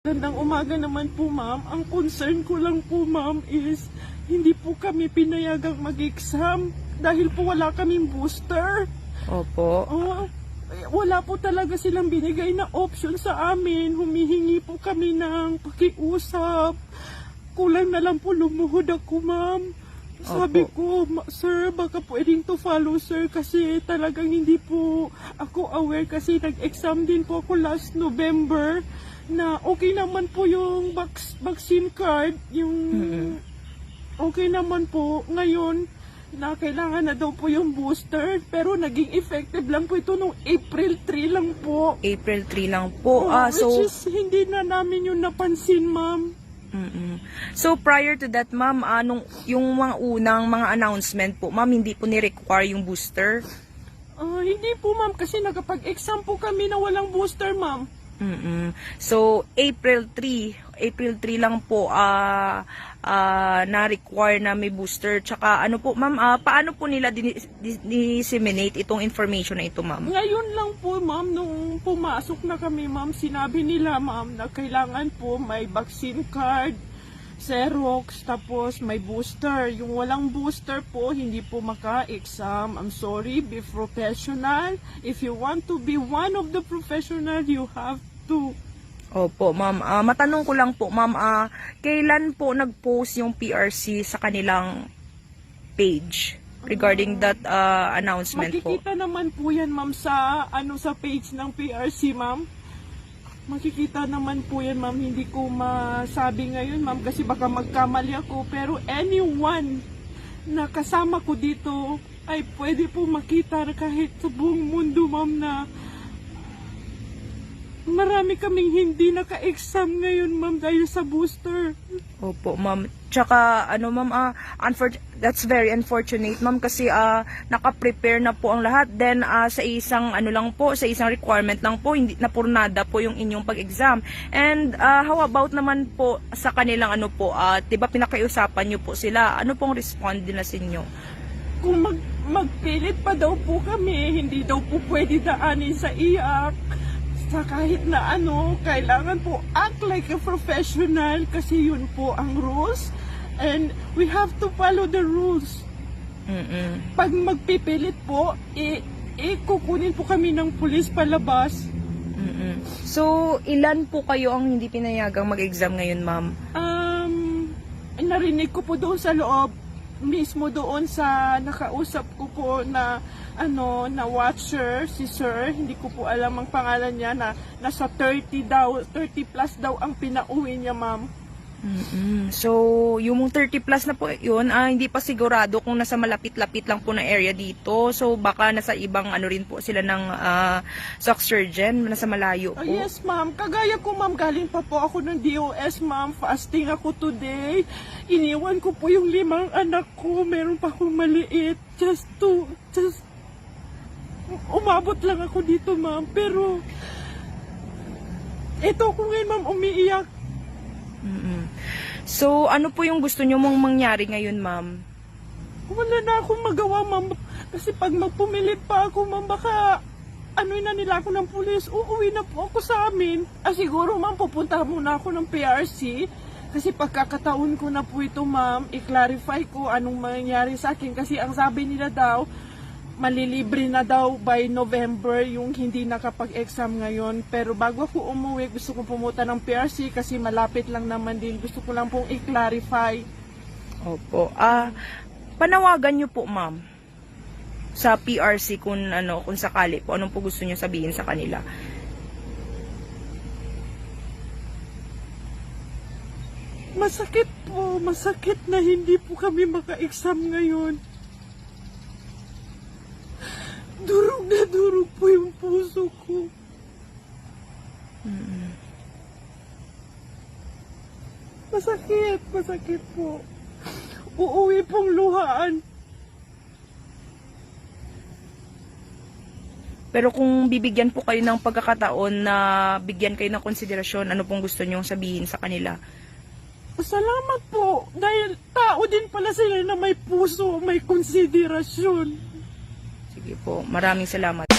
Gandang umaga naman po, ma'am. Ang concern ko lang po, ma'am, is hindi po kami pinayagang mag-exam dahil po wala kaming booster. Opo. Eh, wala po talaga silang binigay na option sa amin. Humihingi po kami ng pakiusap. Kulang na lang po lumuhod ako, ma'am. Sabi ko, "Ma- sir, baka pwedeng to follow, sir, kasi talagang hindi po ako aware kasi nag-exam din po ako last November na okay naman po yung vac- vaccine card, yung okay naman po. Ngayon, na kailangan na daw po yung booster, pero naging effective lang po ito nung April 3 lang po. April 3 lang po. Oh, ah, so, is hindi na namin yung napansin, ma'am. Mm-mm. so prior to that, ma'am, anong yung mga unang mga announcement po, ma'am, hindi po ni-require yung booster? Ah, hindi po, ma'am, kasi nakapag-exam po kami na walang booster, ma'am. Mm-mm. So, April 3, April 3 lang po ah ah, na-require na may booster. Tsaka ano po, ma'am, ah, paano po nila disseminate itong information na ito, ma'am? Ngayon lang po, ma'am, nung pumasok na kami, ma'am, sinabi nila, ma'am, na kailangan po may vaccine card, Xerox, tapos may booster. Yung walang booster po, hindi po maka-exam. I'm sorry, be professional. If you want to be one of the professional, you have to. Opo, ma'am. Ah, matanong ko lang po, ma'am, ah, kailan po nag-post yung PRC sa kanilang page regarding that ah, announcement po? Makikita naman po yan, ma'am, sa, ano, sa page ng PRC, ma'am. Makikita naman po yan, ma'am. Hindi ko masabi ngayon, ma'am, kasi baka magkamali ako. Pero anyone na kasama ko dito ay pwede po makita kahit sa buong mundo, ma'am, na marami kaming hindi naka-exam ngayon, ma'am, dahil sa booster. Opo, ma'am. Tsaka, ano, ma'am, unfor- that's very unfortunate, ma'am, kasi ah, naka-prepare na po ang lahat. Then, ah, sa isang, ano lang po, sa isang requirement lang po, hindi napurnada po yung inyong pag-exam. And, ah, how about naman po sa kanilang, ano po, ah, di ba pinakiusapan niyo po sila? Ano pong respond nila sa inyo? kung mag, magpilit pa daw po kami, hindi daw po pwede daanin sa iyak. Sa kahit na ano, kailangan po act like a professional kasi yun po ang rules. And we have to follow the rules. Mm-mm. Pag magpipilit po, i kukunin po kami ng pulis palabas. Mm-mm. So, ilan po kayo ang hindi pinayagang mag-exam ngayon, ma'am? Um, narinig ko po doon sa loob, mismo doon sa nakausap ko po na ano na watcher si sir. Hindi ko po alam ang pangalan niya na nasa 30 daw 30 plus daw ang pinauwi niya ma'am mm So, yung 30 plus na po yun, ah, hindi pa sigurado kung nasa malapit-lapit lang po na area dito. So, baka nasa ibang ano rin po sila ng uh, sock surgeon, nasa malayo Oh, po. yes ma'am kagaya ko ma'am galing pa po ako ng DOS ma'am fasting ako today iniwan ko po yung limang anak ko meron pa akong maliit just to just umabot lang ako dito ma'am pero ito ko ngayon ma'am umiiyak Mm-mm. So, ano po yung gusto nyo mong mangyari ngayon, ma'am? wala na akong magawa ma'am. Kasi pag magpumilit pa ako ma'am baka ano na nila ako ng pulis. Uuwi na po ako sa amin. Ah siguro ma'am pupunta muna ako ng PRC kasi pagkakataon ko na po ito ma'am i-clarify ko anong mangyayari sa akin. Kasi ang sabi nila daw malilibre na daw by November yung hindi nakapag-exam ngayon. Pero bago ako umuwi, gusto ko pumunta ng PRC kasi malapit lang naman din. Gusto ko lang pong i-clarify. Opo. Ah, panawagan nyo po, ma'am, sa PRC kung ano, kung sakali po, anong po gusto nyo sabihin sa kanila? Masakit po, masakit na hindi po kami maka-exam ngayon. Durog na durog po yung puso ko. Masakit, masakit po. Uuwi pong luhaan. Pero kung bibigyan po kayo ng pagkakataon na bigyan kayo ng konsiderasyon, ano pong gusto nyo sabihin sa kanila? Salamat po. Dahil tao din pala sila na may puso, may konsiderasyon. Sige po, maraming salamat.